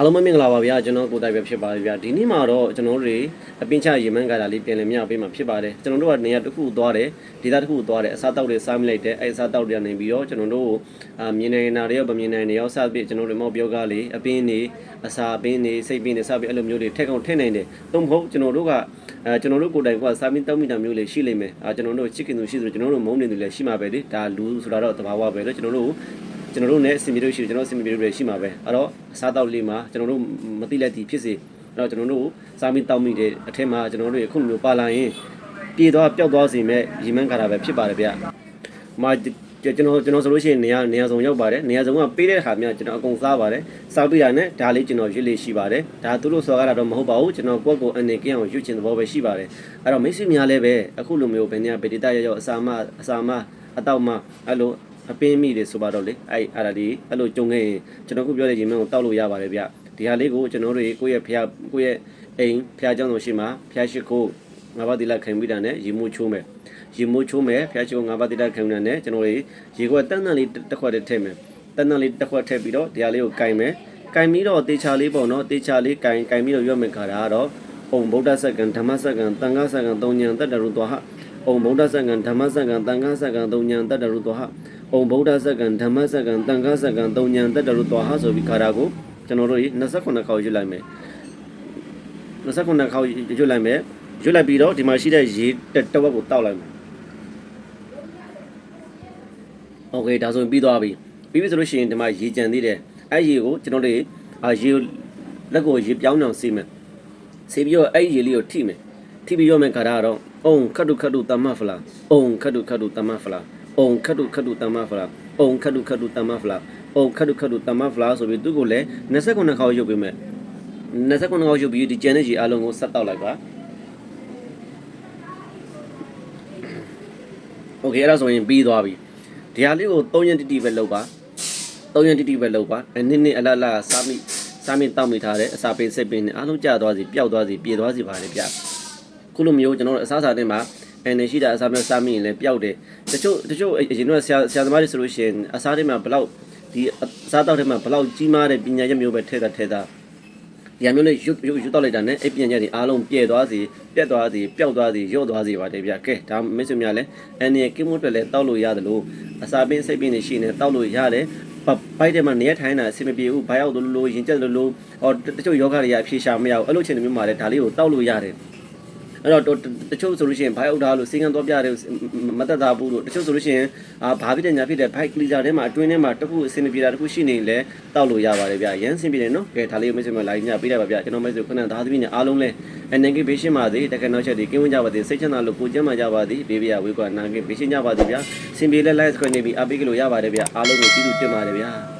အားလုံးပဲမင်္ဂလာပါဗျာကျွန်တော်ကိုယ်တိုင်ပဲဖြစ်ပါတယ်ဗျာဒီနေ့မှာတော့ကျွန်တော်တို့တွေအပင်းချရေမန်းကာတာလေးပြန်လည်မြောက်ပေးမှာဖြစ်ပါတယ်ကျွန်တော်တို့ကနေရာတစ်ခုသွားတယ်ဒေသတစ်ခုသွားတယ်အစားတောက်တွေစားမိလိုက်တယ်အဲ့အစားတောက်တွေကနေပြီးတော့ကျွန်တော်တို့အာမြင်နေတာတွေရောဗမြင်နေတာတွေရောစသဖြင့်ကျွန်တော်တို့မောက်ပြောကားလေးအပင်းနေအစာအပင်းနေစိတ်ပင်းနေစသဖြင့်အဲ့လိုမျိုးတွေထက်ကောင်ထည့်နိုင်တယ်သို့မဟုတ်ကျွန်တော်တို့ကအဲကျွန်တော်တို့ကိုယ်တိုင်ကစားမင်းတောက်မိတာမျိုးလေးရှိလိမ့်မယ်အာကျွန်တော်တို့ချစ်ခင်သူရှိသလိုကျွန်တော်တို့မုန်းနေသူလည်းရှိမှာပဲလေဒါလူဆိုတာတော့တဘာဝပဲလေကျွန်တော်တို့ ကျွန်တော်တို့နဲ့အစီအမီတို့ရှိတယ်ကျွန်တော်အစီအမီတို့တွေရှိမှာပဲအဲ့တော့အစားတောက်လေးမှာကျွန်တော်တို့မတိလက်တီဖြစ်စေအဲ့တော့ကျွန်တော်တို့စားမိတောက်မိတဲ့အထက်မှာကျွန်တော်တို့အခုလိုမျိုးပါလာရင်ပြေသွားပျောက်သွားစေမဲ့ရီမန်းခါတာပဲဖြစ်ပါတယ်ဗျ။မာကျွန်တော်ကျွန်တော်ဆိုလို့ရှိရင်နေရာနေရာဆောင်ရောက်ပါတယ်နေရာဆောင်ကပေးတဲ့ဟာများကျွန်တော်အကုန်စားပါတယ်စားပြရနဲ့ဒါလေးကျွန်တော်ရွေးလေးရှိပါတယ်ဒါသူတို့စော်ကားတာတော့မဟုတ်ပါဘူးကျွန်တော်ကိုယ့်ကိုယ်အနေကင်းအောင်ရွေးချင်တဲ့ဘောပဲရှိပါတယ်အဲ့တော့မိတ်ဆွေများလည်းပဲအခုလိုမျိုးဘယ်နေရာဗေဒတာရောက်ရောက်အစာမအစာမအတောက်မအဲ့လို အပင်းမိတွေဆိုပါတော့လေအဲ့အဲ့ဒါဒီအဲ့လိုကြုံခဲ့ရင်ကျွန်တော်ခုပြောတဲ့ရေမန်းကိုတောက်လို့ရပါတယ်ဗျဒီဟာလေးကိုကျွန်တော်တို့ကိုယ့်ရဲ့ဖះကိုယ့်ရဲ့အိမ်ဖះเจ้าတော်ရှိမှာဖះရှိခိုးငါးပါးတိလက်ခံပြီးတာနဲ့ရေမိုးချိုးမယ်ရေမိုးချိုးမယ်ဖះရှိခိုးငါးပါးတိလက်ခံပြီးတာနဲ့ကျွန်တော်တို့ရေခွက်တန်းတန်းလေးတစ်ခွက်တည်းထည့်မယ်တန်းတန်းလေးတစ်ခွက်ထည့်ပြီးတော့ဒီဟာလေးကိုကင်မယ်ကင်ပြီးတော့တေချာလေးပေါ့နော်တေချာလေးကင်ကင်ပြီးတော့ရွတ်မယ်ခါတာကတော့အုံဗုဒ္ဓစက္ကံဓမ္မစက္ကံတန်ခါစက္ကံသုံးညံတတ္တရုတောဟအုံဗုဒ္ဓစက္ကံဓမ္မစက္ကံတန်ခါစက္ကံသုံးညံတတ္တရုတောဟ ။ ဩဗုဒ္ဓစက္ကံဓမ္မစက္ကံတန်ခါစက္ကံသုံးညံတက်တရုသွားဟာဆိုပြီးခါတာကိုကျွန်တော်တို့28ခေါက်ရွတ်လိုက်မယ်။28ခေါက်ရွတ်လိုက်မယ်။ရွတ်လိုက်ပြီးတော့ဒီမှာရှိတဲ့ရေတဝက်ကိုတောက်လိုက်မယ်။ Okay ဒါဆိုရင်ပြီးသွားပြီ။ပြီးပြီဆိုလို့ရှိရင်ဒီမှာရေကြံသေးတယ်။အဲ့ရေကိုကျွန်တော်တို့အာရေလက်ကိုရေပြောင်းအောင်စီးမယ်။စီးပြီးတော့အဲ့ရေလေးကိုထိမယ်။ထိပြီးရောမယ်ခါတာကတော့အုံခတ်တုခတ်တုတမ္မဖလား။အုံခတ်တုခတ်တုတမ္မဖလား။ အုံခတ်တုခတ်တုတမ္မဖလားအုံခတ်တုခတ်တုတမ္မဖလားအုံခတ်တုခတ်တုတမ္မဖလားဆိုပြီးသူ့ကိုလည်း29ခေါက်ရုပ်ပေးမယ်29ခေါက်ရုပ်ပြီးဒီကျန်တဲ့ရေအလုံးကိုဆက်တောက်လိုက်ပါโอเคအဲ့ဒါဆိုရင်ပြီးသွားပြီဒီဟာလေးကို3ရက်တိတိပဲလုပ်ပါ3ရက်တိတိပဲလုပ်ပါအနည်းနည်းအလတ်လာစားမိစားမိတောက်မိထားတဲ့အစာပင်စစ်ပင်နဲ့အားလုံးကျသွားစီပျောက်သွားစီပြေသွားစီပါလေဗျခုလိုမျိုးကျွန်တော်တို့အစားအစာတင်မှာအနေရှိတာအစားမျိုးစားမိရင်လည်းပျောက်တယ် တချို့တချို့အရင်တော့ဆရာဆရာသမားတွေဆိုလို့ရှိရင်အစားတွေမှာဘလောက်ဒီအစားတောက်တွေမှာဘလောက်ကြီးမားတဲ့ပညာချက်မျိုးပဲထည့်တာထည့်တာရံမျိုးလေးရွတ်ရွတ်ရွတ်တော့လိုက်တာနဲ့အဲ့ပညာချက်တွေအားလုံးပြည့်သွားစီပြတ်သွားစီပျောက်သွားစီရော့သွားစီပါတယ်ဗျကဲဒါမိတ်ဆွေများလည်းအနေကိမို့အတွက်လည်းတောက်လို့ရတယ်လို့အစာပင်းစိတ်ပင်းတွေရှိနေတောက်လို့ရတယ်ဘိုက်ထဲမှာနေရထိုင်းတာအဆင်မပြေဘူးဘိုက်အောင်လို့လို့ရင်ကျက်လို့လို့ဟောတချို့ယောဂတွေရအဖြေရှာမရဘူးအဲ့လိုချင်းမျိုးမှာလည်းဒါလေးကိုတောက်လို့ရတယ် အဲ့တော့တချို့ဆိုလို့ရှိရင်ဘိုက်အုပ်ထားလို့စီကံတော့ပြတယ်မတက်တာဘူးလို့တချို့ဆိုလို့ရှိရင်အာဘာဖြစ်တဲ့ညာဖြစ်တဲ့ဘိုက်ကလီဇာထဲမှာအတွင်းထဲမှာတခုအစင်ပြေတာတခုရှိနေရင်လည်းတောက်လို့ရပါတယ်ဗျရမ်းစင်ပြေတယ်နော်ကဲဒါလေးကိုမိတ်ဆွေမလာညပေးလိုက်ပါဗျကျွန်တော်မိတ်ဆွေခဏသားသမီးနဲ့အားလုံးလဲအနေကိဘေးရှင်းပါစေတက္ကနောက်ချက်ဒီကင်းဝန်းကြပါစေစိတ်ချမ်းသာလို့ကိုကျမ်းမာကြပါသည်ဘေးပြဝေကွာနာကိဘေးရှင်းကြပါသည်ဗျစင်ပြေလဲ live ခွင့်နေပြီးအပိကလို့ရပါတယ်ဗျအားလုံးကိုကျေးဇူးတင်ပါတယ်ဗျ